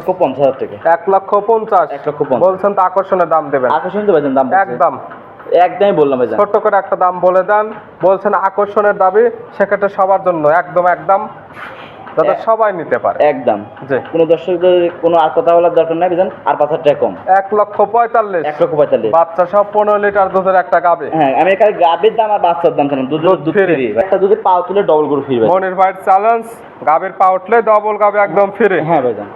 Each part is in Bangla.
লক্ষ পঞ্চাশ হাজার টাকা। এক লক্ষ পঞ্চাশ। এক লক্ষ পঞ্চাশ। বলছেন তো আকর্ষণের দাম দেবেন। আকর্ষণ তো ভাইজান দাম একদম। একদমই বললাম ভাইজান। ছোট্ট করে একটা দাম বলে দেন। বলছেন আকর্ষণের দাবি সেক্ষেত্রে সবার জন্য একদম একদম যাতে সবাই নিতে পারে। একদম। কোনো দর্শকদের কোনো আর কথা বলার দরকার নাই আর পাঁচ হাজার টাকা কম। এক লক্ষ পঁয়তাল্লিশ। এক লক্ষ পঁয়তাল্লিশ। বাচ্চা সব পনেরো লিটার দুধের একটা গাবে। হ্যাঁ আমি এখানে গাবের দাম আর বাচ্চার দাম দুধ দুধ ফ্রি একটা দুধের পাও তুলে ডবল করে ফ্রি মনির ভাইয়ের চ্যালেঞ্জ গাবের পা উঠলে ডবল গাবে একদম ফিরে হ্যাঁ ভাইজান।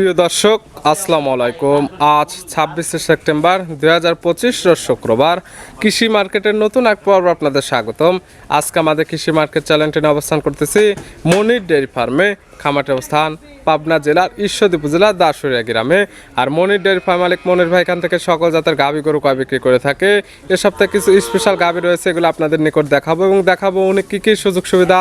প্রিয় দর্শক আসসালামু আলাইকুম আজ ছাব্বিশে সেপ্টেম্বর দুই হাজার পঁচিশ শুক্রবার। কৃষি মার্কেটের নতুন এক পর্ব আপনাদের স্বাগতম। আজকে আমাদের কৃষি মার্কেট চ্যানেলটি অবস্থান করতেছি মনির ডেয়ারি ফার্মে খামাটের অবস্থান পাবনা জেলার ঈশ্বরদী উপজেলার দাসুরিয়া গ্রামে। আর মনির ডেয়ারি ফার্ম মালিক মনির ভাই এখান থেকে সকল জাতের গাভী গরু কয় বিক্রি করে থাকে। এ সপ্তাহে কিছু স্পেশাল গাভী রয়েছে, এগুলো আপনাদের নিকট দেখাবো এবং দেখাবো উনি কী কী সুযোগ সুবিধা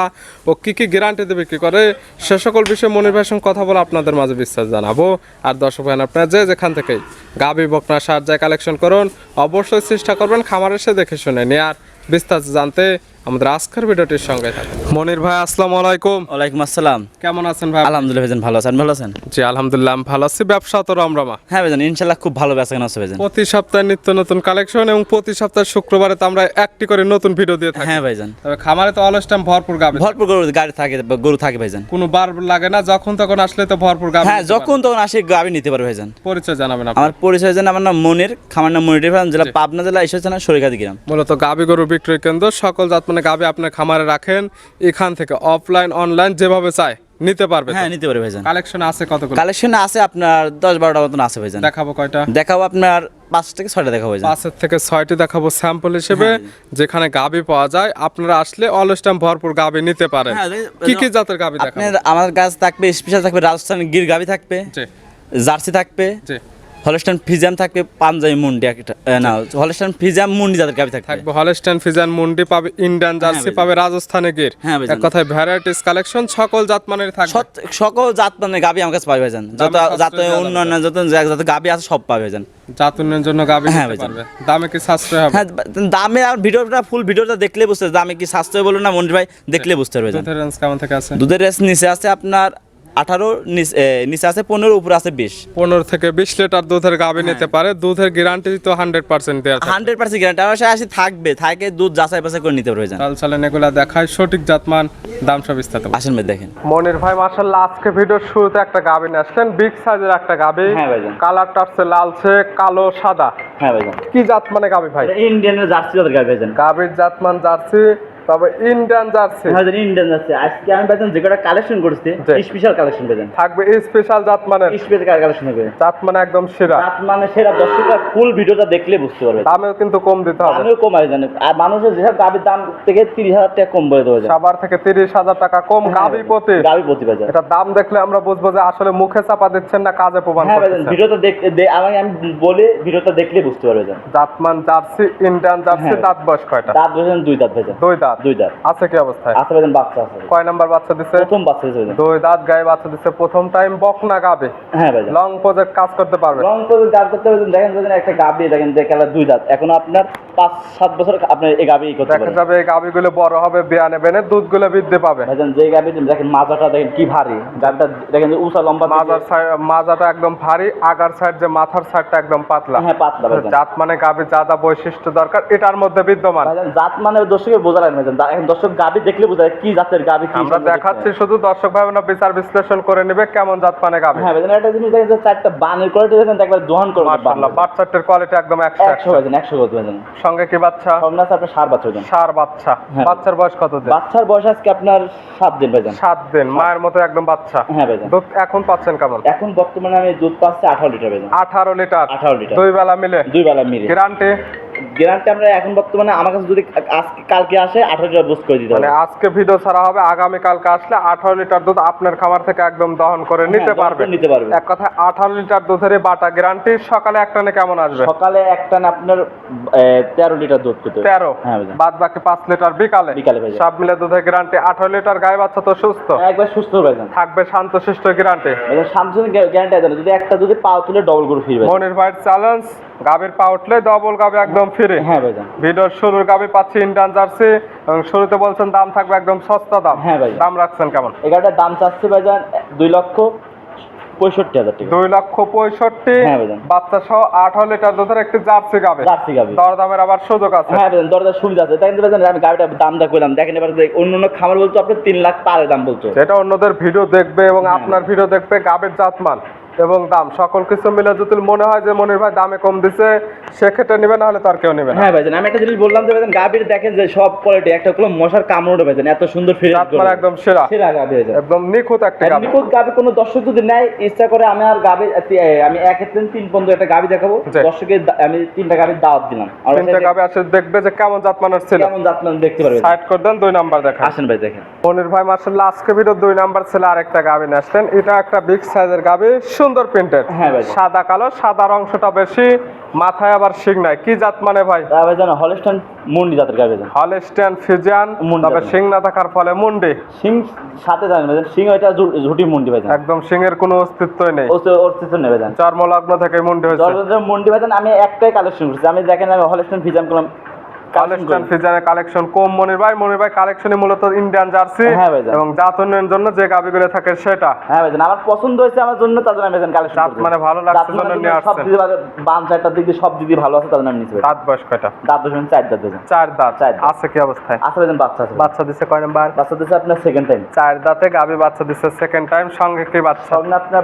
ও কী কী গ্যারান্টিতে বিক্রি করে। সে সকল বিষয়ে মনির ভাইয়ের সঙ্গে কথা বলে আপনাদের মাঝে বিশ্বাস জানাব। আর দর্শক ভাই আপনারা যে যেখান থেকেই গাভী বকনা, সার যায় কালেকশন করুন, অবশ্যই চেষ্টা করবেন খামার এসে দেখে শুনে নেয়ার বিস্তার জানতে আমাদের আজকের ভিডিওটির সঙ্গে থাকুন। মনির ভাই আসসালামু আলাইকুম। ওয়ালাইকুম আসসালাম। কেমন আছেন ভাই? আলহামদুলিল্লাহ ভাইজান ভালো আছেন ভালো আছেন? জি আলহামদুলিল্লাহ আমি ভালো আছি। ব্যবসা তো রমরমা হ্যাঁ ভাইজান খুব ভালো বেচা কেনা আছে ভাইজান। প্রতি সপ্তাহে নিত্য নতুন কালেকশন এবং প্রতি সপ্তাহে শুক্রবারে তো আমরা একটি করে নতুন ভিডিও দিয়ে থাকি। হ্যাঁ ভাইজান। তবে খামারে তো অলস টাইম ভরপুর গাবে ভরপুর গরু গাড়ি থাকে গরু থাকে ভাইজান। কোনো বার লাগে না যখন তখন আসলে তো ভরপুর গাবে হ্যাঁ যখন তখন আসে নিতে পারবে ভাইজান। পরিচয় জানাবেন আমার পরিচয় জানেন আমার নাম মনির খামার নাম মনির জেলা পাবনা জেলা ঈশ্বর থানা সরিকাদি গ্রাম। মূলত গাবি গরু বিক্রয় কেন্দ্র সকল জাত মানে গাবি আপনার খামারে রাখেন এখান থেকে অফলাইন অনলাইন যেভাবে চায় নিতে পারবে হ্যাঁ নিতে পারবে ভাইজান। কালেকশন আছে কতগুলো? কালেকশন আছে আপনার দশ বারোটা মতন আছে ভাইজান। দেখাবো কয়টা? দেখাবো আপনার পাঁচ থেকে ছয়টা দেখাবো ভাইজান। পাঁচের থেকে ছয়টি দেখাবো স্যাম্পল হিসেবে যেখানে গাবি পাওয়া যায়। আপনারা আসলে অলস টাইম ভরপুর গাবি নিতে পারেন। হ্যাঁ, কি কি জাতের গাবি দেখাবো? আপনার আমার কাছে থাকবে স্পেশাল থাকবে রাজস্থান গির গাভি থাকবে জি। জার্সি থাকবে জি হলস্টাইন ফিজাম থাকবে পাঞ্জাবি মুন্ডি একটা না হলস্টাইন ফিজাম মুন্ডি যাদের গাভি থাকবে। থাকবে হলস্টাইন ফিজান মুন্ডি পাবে ইন্ডিয়ান জার্সি পাবে রাজস্থানে গির। হ্যাঁ, এক কথায় ভ্যারাইটিস কালেকশন সকল জাত মানের থাকবে সকল জাত মানে গাভি আমার কাছে পাবে ভাইজান যত যত সাশ্রয় যত যত গাভি আছে সব পাবে ভাইজান জাত উন্নয়নের জন্য গাবি হ্যাঁ, ভাইজান। পারবে। দামে কি সাশ্রয় হবে? হ্যাঁ দামে আর ভিডিওটা ফুল ভিডিওটা দেখলে বুঝতে দামে কি স্বাস্থ্য বলুন না মন্ডি ভাই দেখলে বুঝতে পারবে দুধের রেঞ্জ কেমন থেকে আছে? দুধের রেস নিচে আছে আপনার আঠারো নিচে আছে পনেরো উপরে আছে বিশ। পনেরো থেকে বিশ লিটার দুধের গাবি নিতে পারে। দুধের গ্যারান্টি তো হান্ড্রেড পার্সেন্ট দেওয়া হান্ড্রেড পার্সেন্ট গ্যারান্টি আমার আসে থাকবে থাকে দুধ যাচাই বাছাই করে নিতে পারবে চাল চালেন এগুলা দেখায় সঠিক জাতমান দাম সব বিস্তারিত। আসেন ভাই দেখেন। মনির ভাই মার্শাল্লাহ আজকে ভিডিওর শুরুতে একটা গাবি নিয়ে আসলেন। বিগ সাইজের একটা গাবি হ্যাঁ। কালারটা হচ্ছে লালচে কালো সাদা। হ্যাঁ ভাইজান কি জাত মানে গাবি ভাই ইন্ডিয়ানের জার্সি যাদের গাভি ভাইজান গাবির জাতমান জার্সি। তবে ইন্ডিয়ান জার্সি ভাইজান ইন্ডিয়ান যাচ্ছে আজকে আমি ভাইজান যে কটা কালেকশন করছি স্পেশাল কালেকশন ভাইজান থাকবে স্পেশাল জাতমানের। স্পেশাল কালেকশন হবে? জাত মানে একদম সেরা। রাত মানে সেরা দর্শকরা ফুল ভিডিওটা দেখলে বুঝতে পারবে। দামেও কিন্তু কম দিতে হবে। আমিও কম জানি আর মানুষের যেসব গাভির দাম থেকে তিরিশ হাজার টাকা কম বলে দেওয়া যায়। সাবার থেকে তিরিশ হাজার টাকা কম গাবি প্রতি। গাভি প্রতি বাজার। এটা দাম দেখলে আমরা বুঝব যে আসলে মুখে চাপা দিচ্ছেন না কাজে প্রমাণ হ্যাঁ ভিডিওটা দেখ দে- আমাকে আমি বলে ভিডিওটা দেখলে বুঝতে পারবে জান জাতমান জার্সি ইন্ডিয়ান জার্সি হ্যাঁ। দাঁত বয়স কয়টা? দাঁত ভাইজান দুই দাঁত ভাইজান দুই দাঁত। দুই দাঁত আছে কি অবস্থায়? আছে ভাইজান বাচ্চা আছে। কয় নাম্বার বাচ্চা দিছে? প্রথম বাচ্চা দিয়েছে দুই দাঁত গায়ে বাচ্চা দিছে প্রথম টাইম বকনা গাবে। হ্যাঁ ভাইজান লং প্রজেক্ট কাজ করতে পারবে। দেখেন একটা গাভি দেখেন যে খেলা দুই দাঁত। এখন আপনার পাঁচ সাত বছর আপনার এই গাভি করতে দেখা যাবে এই গাবিগুলো বড় হবে বিয়ানে বেনে দুধগুলো বৃদ্ধি পাবে। যে গাভি দেখেন মাজাটা দেখেন কি ভারী। গাভটা দেখেন উঁচা লম্বা মাজার মাজাটা একদম ভারী আগার সাইড যে মাথার সাইডটা একদম পাতলা। হ্যাঁ পাতলা জাত মানে গাবির যা যা বৈশিষ্ট্য দরকার এটার মধ্যে বিদ্যমান। জাত মানে দর্শকের বোঝা না এখন দর্শক গাভি দেখলে বোঝা যায় কি জাতের গাভি কি আমরা দেখাচ্ছি শুধু দর্শক ভাই বোনেরা বিচার বিশ্লেষণ করে নেবে কেমন জাত মানে গাবি। হ্যাঁ ভাইজান একটা জিনিস দেখেন যে চারটা বানের কোয়ালিটি দেখেন একবার দোহন করে মার্শাল্লাহ বাচ্চাটার কোয়ালিটি একদম একশো একশো একশো। ভাইজান একশো কত ভাইজান। সঙ্গে কি বাচ্চা? সর্বনাশ আপনার সার বাচ্চা ভাইজান। সার বাচ্চা। হ্যাঁ। বাচ্চার বয়স কত দিন? বাচ্চার বয়স আজকে আপনার সাত দিন ভাইজান। সাত দিন মায়ের মতো একদম বাচ্চা। হ্যাঁ ভাইজান। দুধ এখন পাচ্ছেন কেমন? এখন বর্তমানে আমি দুধ পাচ্ছি আঠারো লিটার ভাইজান। আঠারো লিটার। আঠারো লিটার। দুই বেলা মিলে? দুই বেলা মিলে। গ্যারান্টি? গ্যারান্টি আমরা এখন বর্তমানে আমার কাছে যদি আজকে কালকে আসে আঠারো লিটার বুস্ট করে দিতে মানে আজকে ভিডিও ছাড়া হবে আগামী কালকে আসলে আঠারো লিটার দুধ আপনার খামার থেকে একদম দহন করে নিতে হ্যাঁ, পারবে। নিতে পারবে। এক কথায় আঠারো লিটার দুধের বাটা গ্যারান্টি সকালে কেমন আসবে? সকালে আপনার তেরো লিটার দুধ পেতে তেরো? হ্যাঁ বাদ বাকি পাঁচ লিটার বিকালে? বিকালে সব মিলে দুধের গ্যারান্টি আঠারো লিটার গায়ে বাচ্চা তো সুস্থ। একবার সুস্থ হয়ে থাকবে শান্ত শিষ্ট গ্যারান্টি স্যামসুং গ্যারান্টি যদি একটা যদি পাও তুলে ডবল করে ফিরবে। মনির ভাইয়ের চ্যালেঞ্জ গাবির পা উঠলে ডবল গাবি একদম ফিরে হ্যাঁ ভাইজান। ভিডিওর শুরুর গাবি পাচ্ছি জার্সি এবং শুরুতে বলছেন দাম থাকবে একদম সস্তা দাম। হ্যাঁ ভাই। দাম রাখছেন কেমন? এগারোটার দাম চাচ্ছে ভাইজান দুই লক্ষ পঁয়ষট্টি হাজার টাকা। দুই লক্ষ পঁয়ষট্টি। হ্যাঁ বাচ্চা সহ আঠারো লিটার দুধের একটি জার্সি গাবে। জার্সি গাবি। দরদামের আবার সুযোগ আছে। হ্যাঁ দরজার সুবিধা আছে। তাই আমি গাড়িটার দামটা করলাম দেখেন এবার অন্য অন্য খামার বলতো আপনি তিন লাখ পারে দাম বলতো যেটা অন্যদের ভিডিও দেখবে এবং হ্যাঁ। আপনার ভিডিও দেখবে গাবের জাতমান। এবং দাম। সকল কিছু মিলে যদি মনে হয় যে মনির ভাই দামে কম দিছে সেক্ষেত্রে নেবে না হলে তার কেউ নেবে হ্যাঁ ভাইজান আমি একটা জিনিস বললাম যে ভাইজান গাবির দেখেন যে সব কোয়ালিটি একটা হলো মশার কামড় ভাইজান এত সুন্দর ফিরে জাতমান একদম সেরা। সেরা গাবি ভাইজান। একদম নিখুঁত একটা গাবি নিখুঁত গাবি কোনো দর্শক যদি নেয় ইচ্ছা করে আমি আর গাবি আমি এক তিন তিন পর্যন্ত একটা গাবি দেখাবো। জি। দর্শকের আমি তিনটা গাবির দাওয়াত দিলাম। আর তিনটা গাবি আসে দেখবে যে কেমন জাতমানের ছিল। কেমন জাতমান দেখতে পারবে। সাইড করে দেন দুই নাম্বার দেখা আসেন ভাই দেখেন। মনির ভাই মার্শাল্লাহ আজকে ভিডিও দুই নাম্বার ছেলে আরেকটা গাবি নিয়ে আসলেন এটা একটা বিগ সাইজের গাবি সুন্দর প্রিন্টেড হ্যাঁ সাদা কালো সাদার অংশটা বেশি মাথায় আবার শিং নাই। কি জাত মানে ভাই? হলস্টান মুন্ডি জাতের গাবি ফিজিয়ান তবে শিং না থাকার ফলে মুন্ডি। সিং সাথে জানেন সিং ওইটা ঝুটি মুন্ডি ভাইজান একদম শিংয়ের কোনো অস্তিত্বই নেই। ওর চিত্র নেবে চর্মলগ্ন থেকে মুন্ডি হয়েছে। মুন্ডি ভাইজান আমি একটাই কালেকশন করছি। আমি দেখেন আমি হলস্টান ফিজাম করলাম হলস্টিয়ান ফিজিয়ানের কালেকশন কম মনির ভাই মনির ভাই মূলত ইন্ডিয়ান জার্সি হ্যাঁ এবং জাত উন্নয়নের জন্য যে গাবিগুলো থাকে সেটা। হ্যাঁ ভাইজান আমার পছন্দ হয়েছে আমার জন্য তার জন্য আমি ভাইজান কালেকশন মানে ভালো লাগছে জন্য নিয়ে সব আসছেন। বাম চারটার দিক দিয়ে সব ভালো আছে তার জন্য আমি নিচ্ছি দাঁত বয়স কয়টা? দাঁত চার দাঁত ভাইজান চার দাঁত। চার দাঁত। আছে কি অবস্থায়? আছে ভাইজান বাচ্চা আছে। বাচ্চা দিছে কয় নাম্বার? বাচ্চা দিচ্ছে আপনার সেকেন্ড টাইম চার দাঁতে গাবি বাচ্চা দিচ্ছে সেকেন্ড টাইম সঙ্গে কি বাচ্চা? সঙ্গে আপনার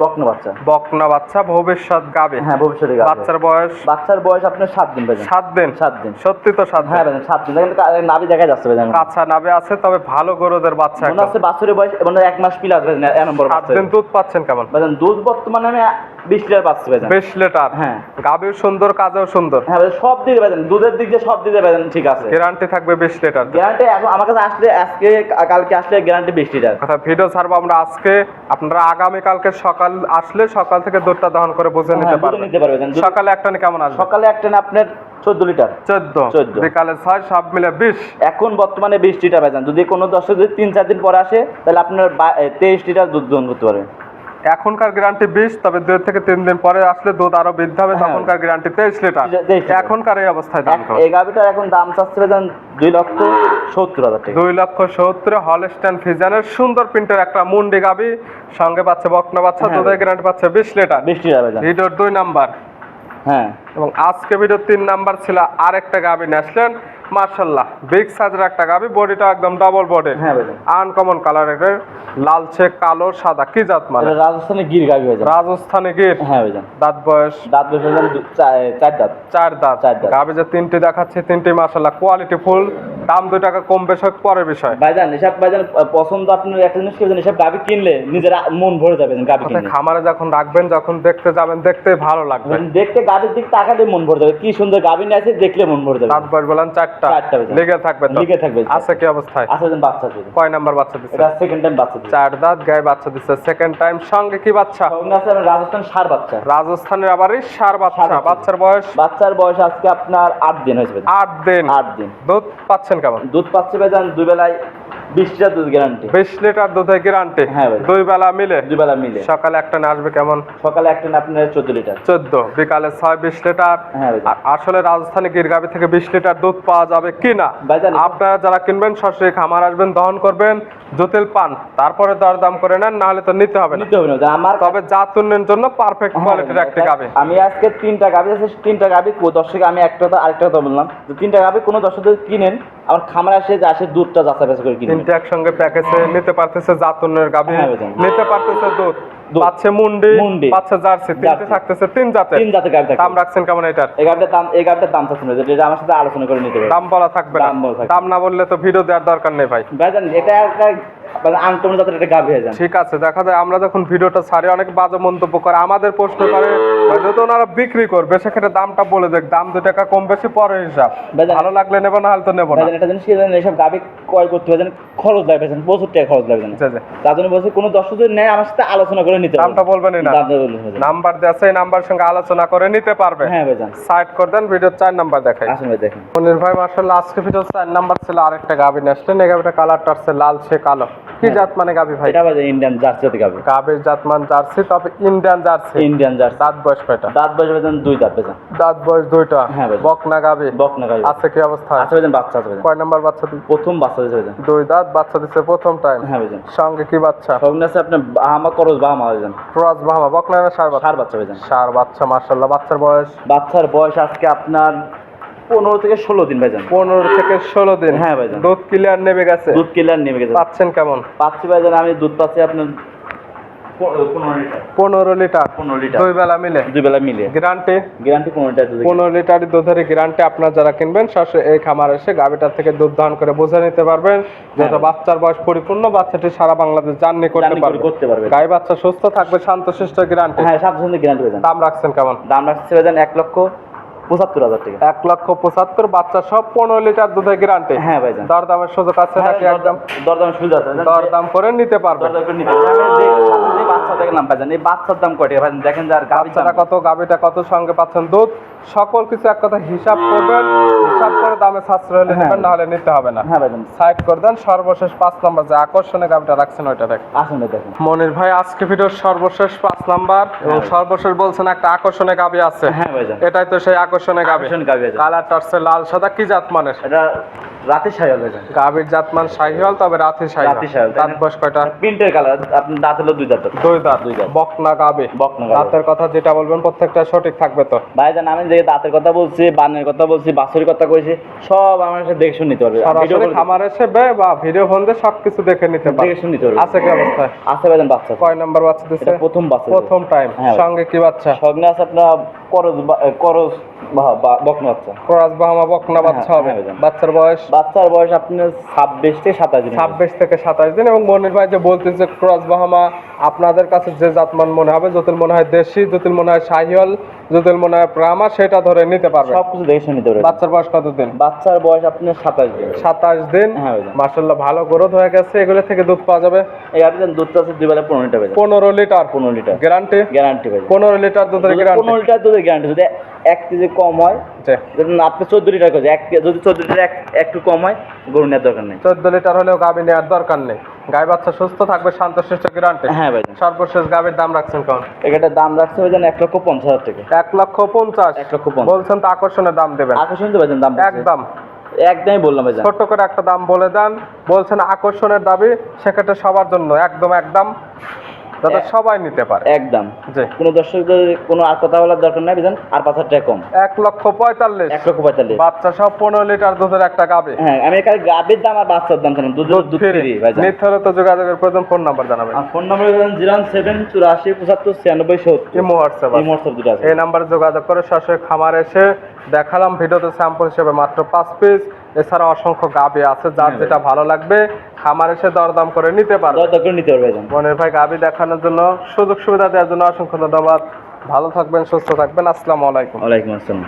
বকনা বাচ্চা। বকনা বাচ্চা ভবিষ্যৎ গাবি। হ্যাঁ ভবিষ্যতে। বাচ্চার বয়স? বাচ্চার বয়স আপনার সাত দিন ভাইজান সাত দিন? সাত দিন। সত্যি তো সাত হ্যাঁ ভাইজান সাত দিন দেখেন নাভি দেখা যাচ্ছে ভাইজান কাঁচা নাবে আছে তবে ভালো গরুদের বাচ্চা মনে একদম। হচ্ছে বাছুরের বয়স মানে এক মাস প্লাস ভাইজান নম্বর সাত বাচ্চা দিন দুধ পাচ্ছেন কেমন ভাইজান দুধ বর্তমানে আমি বিশ লিটার পাচ্ছি ভাইজান বিশ লিটার? হ্যাঁ। গাবিও সুন্দর কাজেও সুন্দর। হ্যাঁ সব দিকে ভাইজান দুধের দিক দিয়ে সব দিকে ভাইজান ঠিক আছে। গ্যারান্টি থাকবে বিশ লিটার। গ্যারান্টি এখন আমার কাছে আসলে আজকে কালকে আসলে গ্যারান্টি বিশ লিটার। কথা ভিডিও ছাড়বো আমরা আজকে। আপনারা আগামী কালকে সকাল আসলে সকাল থেকে দুধটা দহন করে বুঝে হ্যাঁ, নিতে পারবেন। নিতে পারবেন। সকালে একটা কেমন আসবে? সকালে একটা আপনার চোদ্দ লিটার। চোদ্দ। 14 বিকালে ছয় সব মিলে বিশ। এখন বর্তমানে বিশ লিটার ভাইজান যদি কোনো দর্শক যদি তিন চার দিন পরে আসে তাহলে আপনার তেইশ লিটার দুধ দহন করতে পারবেন এখনকার গ্যারান্টি বিশ তবে দুই থেকে তিন দিন পরে আসলে দুধ আরও বৃদ্ধি হবে হ্যাঁ। তখনকার গ্যারান্টি তেইশ লিটার। এখনকার এই অবস্থায় দাম এই গাভিটার এখন দাম চাচ্ছে দুই লক্ষ সত্তর হাজার টাকা। দুই লক্ষ সত্তর হলস্টাইন ফিজানের সুন্দর প্রিন্টের একটা মুন্ডি গাবি সঙ্গে পাচ্ছে বকনা বাচ্চা হ্যাঁ। দুধের গ্যারান্টি পাচ্ছে বিশ লিটার। বিশ লিটার ভিডিওর দুই নাম্বার। হ্যাঁ। এবং আজকে ভিডিওর তিন নাম্বার ছিল আরেকটা গাবি নিয়ে আসলেন মার্শাল্লাহ বিগ সাইজের একটা গাবি বডিটা একদম ডাবল হ্যাঁ ভাইজান আনকমন কালারের লালচে কালো সাদা কি জাত মানে? রাজস্থানে গির গাভি ভাইজান রাজস্থানে গির? হ্যাঁ ভাইজান দাঁত বয়স? দাঁত এ, চার দাঁত। চার দাঁত। চার দাঁত। গাবি যে তিনটি দেখাচ্ছে তিনটি মার্শাল্লাহ কোয়ালিটি ফুল দাম দুই টাকা কম বেশ পরের বিষয়। ভাইজান এসব ভাইজান পছন্দ আপনার একটা জিনিস কি ভাইজান এসব গাভি কিনলে নিজের মন ভরে যাবে কোথায় কিনলে। খামারে যখন রাখবেন যখন দেখতে যাবেন দেখতে ভালো লাগবে। দেখতে গাভির দিক তাকালে মন ভরে যাবে। কি সুন্দর গাভি নিয়ে আছে দেখলে মন ভরে যাবে। দাঁত বয়স বলেন চারটা চারটা। থাকবে থাকবে। আছে কি অবস্থায়? আছে বাচ্চা দিবে। কয় নাম্বার বাচ্চা এটা সেকেন্ড টাইম বাচ্চা চার দাঁত গায়ে বাচ্চা দিচ্ছে সেকেন্ড টাইম সঙ্গে কি বাচ্চা? সঙ্গে আছে রাজস্থান সার বাচ্চা। রাজস্থানের আবারই সার বাচ্চা। বাচ্চার বয়স? বাচ্চার বয়স আজকে আপনার আট দিন হয়েছে। ভাইজান। আট দিন। আট দিন। দুধ পাচ্ছেন কেমন? দুধ পাচ্ছে ভাইজান দুই বেলায় বিশ লিটার দুধ গ্যারান্টি বিশ লিটার দুধের গ্যারান্টি হ্যাঁ ভাই। দুই বেলা মিলে? দুই বেলা মিলে। সকালে একটা না আসবে কেমন? সকালে একটা না আপনার চোদ্দ লিটার। চোদ্দ বিকালে ছয় বিশ লিটার। হ্যাঁ আসলে রাজস্থানে গিরগাবি থেকে বিশ লিটার দুধ পাওয়া যাবে কি না আপনারা যারা কিনবেন সরাসরি খামার আসবেন দহন করবেন জটিল পান তারপরে দরদাম করে নেন নাহলে তো নিতে হবে না। নিতে হবে না আমার তবে জাত উন্নয়নের জন্য পারফেক্ট কোয়ালিটির একটা গাবে। আমি আজকে তিনটা গাভি আছে তিনটা গাভি দর্শকে আমি একটা আরেকটা কথা বললাম। তিনটা গাভি কোনো দর্শক কিনেন আমার খামারে আসে যে আসে দুধটা যাচাই বাছাই করে কিনে তিনটে একসঙ্গে প্যাকেজে নিতে পারতেছে জাতনের গাভি হ্যাঁ। নিতে পারতেছে দুধ। পাচ্ছে মুন্ডি। পাচ্ছে জার্সি তিনটে থাকতেছে তিন জাতের। তিন জাতের গাভি দাম রাখছেন কেমন এটার? এই গাভিটার দাম এই গাভিটার দাম থাকছে না যেটা আমার সাথে আলোচনা করে নিতে পারবে দাম বলা থাকবে না। দাম না বললে তো ভিডিও দেওয়ার দরকার নেই ভাই। জানি এটা একটা আনকমন গাভী হয়ে ঠিক আছে দেখা যায় আমরা যখন ভিডিওটা ছাড়ি অনেক বাজে মন্তব্য করে আমাদের প্রশ্ন করে যেহেতু ওনারা বিক্রি করবে সেক্ষেত্রে দামটা বলে দেখ দাম দু টাকা কম বেশি পরে হিসাব। ভালো লাগলে নেব না হলে তো নেব না। একটা জিনিস কি জানেন এইসব গাভী ক্রয় করতে হবে খরচ লাগবে প্রচুর টাকা খরচ লাগবে। তার জন্য বলছি কোনো দর্শক যদি নেয় আমার সাথে আলোচনা করে নিতে দামটা না। বলবেন ভাইজান। নাম্বার দেওয়া আছে এই নাম্বার সঙ্গে আলোচনা করে নিতে পারবে। হ্যাঁ ভাইজান সাইড করে দেন ভিডিওর চার নাম্বার দেখাই। আসুন ভাই দেখেন। মনির ভাই মার্শাল্লাহ আজকে ভিডিও চার নাম্বার ছিল আরেকটা গাভি আসলেন এই গাভিটা কালারটা আসছে লাল সে কালো। কি জাত মানে গাভি ভাই? এটা ভাইজান ইন্ডিয়ান জার্সি জাতের গাভী। গাভির জাত মান জার্সি তবে ইন্ডিয়ান জার্সি। Indian jersey. দাঁত বয়স কয়টা? দাঁত বয়স ভাইজান দুই দাঁত ভাইজান দাঁত বয়স দুইটা? হ্যাঁ। বকনা গাভি? বকনা গাভী। আছে কি অবস্থা? আছে ভাইজান বাচ্চা আছে কয় নাম্বার বাচ্চা দিচ্ছে প্রথম বাচ্চা দিয়েছে ভাইজান দুই দাঁত বাচ্চা দিচ্ছে প্রথম টাইম। হ্যাঁ ভাইজান সঙ্গে কি বাচ্চা? সঙ্গে আছে আপনার বাহামা করজ বাহামা ভাইজান ক্রস বাহামা বকনা না সার বাচ্চা? সার বাচ্চা ভাইজান সার বাচ্চা মার্শাল্লাহ বাচ্চার বয়স? বাচ্চার বয়স আজকে আপনার পনেরো থেকে ষোলো দিন ভাইজান। পনেরো থেকে ষোলো দিন। হ্যাঁ ভাইজান। দুধ ক্লিয়ার নেমে গেছে? দুধ কিলার নেমে গেছে। পাচ্ছেন কেমন? পাচ্ছি ভাইজান আমি দুধ পাচ্ছি আপনার পনেরো লিটার। পনেরো লিটার। দুই বেলা মিলে? দুই বেলা মিলিয়ে গ্যারান্টি গ্যারান্টি পনেরো লিটার পনেরো লিটার দুধের গ্যারান্টি আপনার যারা কিনবেন সরাসরি এই খামার এসে গাভিটার থেকে দুধ দহন করে বুঝে নিতে পারবেন। যেহেতু হ্যাঁ। বাচ্চার বয়স পরিপূর্ণ বাচ্চাটি সারা বাংলাদেশ জার্নি করতে করে পারবে। করতে পারবে। গাই বাচ্চা সুস্থ থাকবে শান্তশিষ্ট গ্যারান্টি হ্যাঁ গ্যারান্টি দাম রাখছেন কেমন? দাম রাখছে এক লক্ষ পঁচাত্তর হাজার টাকা। এক লক্ষ পঁচাত্তর বাচ্চা সব পনেরো লিটার দুধে গ্যারান্টি হ্যাঁ ভাই দর দামের সুযোগ আছে হ্যাঁ, নাকি একদম? দরদাম সুযোগ আছে। ভাইজান। দর দাম করে নিতে পারবে। দরদাম নিতে বাচ্চা দেখলাম ভাইজান এই বাচ্চার দাম ভাইজান দেখেন যে আর গাভীর কত কত সঙ্গে পাচ্ছেন দুধ। সকল কিছু এক কথা হিসাব করবেন। হিসাব করে দামে সাশ্রয় হলে হ্যাঁ। নেবেন না হলে নিতে হবে না। হ্যাঁ ভাইজান। সাইড করে দেন সর্বশেষ পাঁচ নম্বর যে আকর্ষণে রাখছেন ওইটা দেখ আসুন দেখেন। মনির ভাই আজকে ভিডিওর সর্বশেষ পাঁচ নাম্বার এবং হ্যাঁ। সর্বশেষ বলছেন একটা আকর্ষণে গাভি আছে। হ্যাঁ ভাইজান। এটাই তো সেই আকর্ষণে গাভী। কালারটা আসছে লাল সাদা কি জাত মানের? এটা রাতে সাইল ভাইজান। গাভির জাতমান শাহিওয়াল তবে রাতি শাহিওয়াল শাহিওয়াল, তাই দাঁত? বয়স কয়টা? প্রিন্টের কালার আপনার দাঁত হলো দুই দাঁত দুই দাঁত। বকনা গাবে। দাঁতের কথা যেটা বলবেন প্রত্যেকটা সঠিক থাকবে তো? ভাইজান আমি যে দাঁতের কথা বলছি বানের কথা বলছি বাসুর কথা কইছি সব আমার সাথে দেখে শুনে নিতে পারবে। ভিডিও সরাসরি খামার এসে বে বা ভিডিও ফোন দিয়ে সবকিছু দেখে নিতে পারবে। দেখে শুনে নিতে পারবে। আছে কি অবস্থা? আছে ভাইজান বাচ্চা কয় নাম্বার বাচ্চা দিছে? প্রথম বাচ্চা। প্রথম টাইম হ্যাঁ সঙ্গে কি বাচ্চা? সঙ্গে আছে আপনার করজ করজ বকনা বাচ্চা। ক্রস বাহামা বকনা বাচ্চা হ্যাঁ, হবে হ্যাঁ বাচ্চার বয়স? বাচ্চার বয়স আপনার ছাব্বিশ থেকে সাতাশ দিন ছাব্বিশ থেকে সাতাশ দিন এবং মনির ভাই যে ক্রস বাহামা আপনাদের কাছে যে জাতমান মনে হবে যতিল মনে হয় দেশি যতিল মনে হয় যতিল মনে হয় ব্রাহ্মা সেটা ধরে নিতে পারবে। দেখে নিতে পারবে। বাচ্চার বয়স কতদিন? বাচ্চার বয়স আপনার সাতাশ দিন। সাতাশ দিন? হ্যাঁ মার্শাল্লাহ ভালো গ্রোথ হয়ে গেছে। এগুলো থেকে দুধ পাওয়া যাবে? এই আপনি দুধটা আছে দুই বেলা পনেরো লিটার পনেরো লিটার। পনেরো লিটার। গ্যারান্টি গ্যারান্টি পনেরো লিটার দুধের গ্যারান্টি পনেরো লিটার গ্যারান্টি যদি এক কেজি কম হয় আপনি চোদ্দ লিটার করছে এক যদি চোদ্দ লিটার একটু কম হয় গরু নেওয়ার দরকার নেই। চোদ্দ লিটার হলেও গাভী নেওয়ার দরকার নেই। গাই বাচ্চা সুস্থ থাকবে শান্তশিষ্ট গ্যারান্টি হ্যাঁ ভাইজান সর্বশেষ গাভীর দাম রাখছেন এটার দাম রাখছে এক লক্ষ পঞ্চাশ হাজার টাকা। এক লক্ষ পঞ্চাশ? এক লক্ষ পঞ্চাশ। বলছেন তো আকর্ষণের দাম দেবেন। আকর্ষণ তো ভাইজান দাম একদম। একদমই বললাম ভাইজান ছোট্ট করে একটা দাম বলে দেন। বলছেন আকর্ষণের দাবি সেক্ষেত্রে সবার জন্য একদম একদম। যাতে সবাই নিতে পারে। একদম। কোনো দর্শকদের কোনো আর কথা বলার দরকার নাই আর পাঁচ হাজার টাকা কম। এক লক্ষ পঁয়তাল্লিশ। এক লক্ষ পঁয়তাল্লিশ। বাচ্চা সব পনেরো লিটার দুধের একটা গাবে। হ্যাঁ আমি এখানে গাভীর দাম আর বাচ্চার দাম দুধ দুধ ফ্রি। যোগাযোগের প্রয়োজন ফোন নাম্বার জানাবেন। ফোন নাম্বার জিরো সেভেন চুরাশি পঁচাত্তর ছিয়ানব্বই সত্তর। ইমো হোয়াটসঅ্যাপ এই হোয়াটসঅ্যাপ দুটো আছে। এই নাম্বারে যোগাযোগ করে সরাসরি খামার এসে দেখালাম ভিডিওতে স্যাম্পল হিসেবে মাত্র পাঁচ পিস এছাড়া অসংখ্য গাবি আছে যার হ্যাঁ, যেটা ভালো লাগবে খামার এসে দরদাম করে নিতে পারবে। নিতে পারবে মনের ভাই গাবি দেখানোর জন্য সুযোগ সুবিধা দেওয়ার জন্য অসংখ্য ধন্যবাদ। ভালো থাকবেন সুস্থ থাকবেন। আসসালামু আলাইকুম। ওয়ালাইকুম আসসালাম।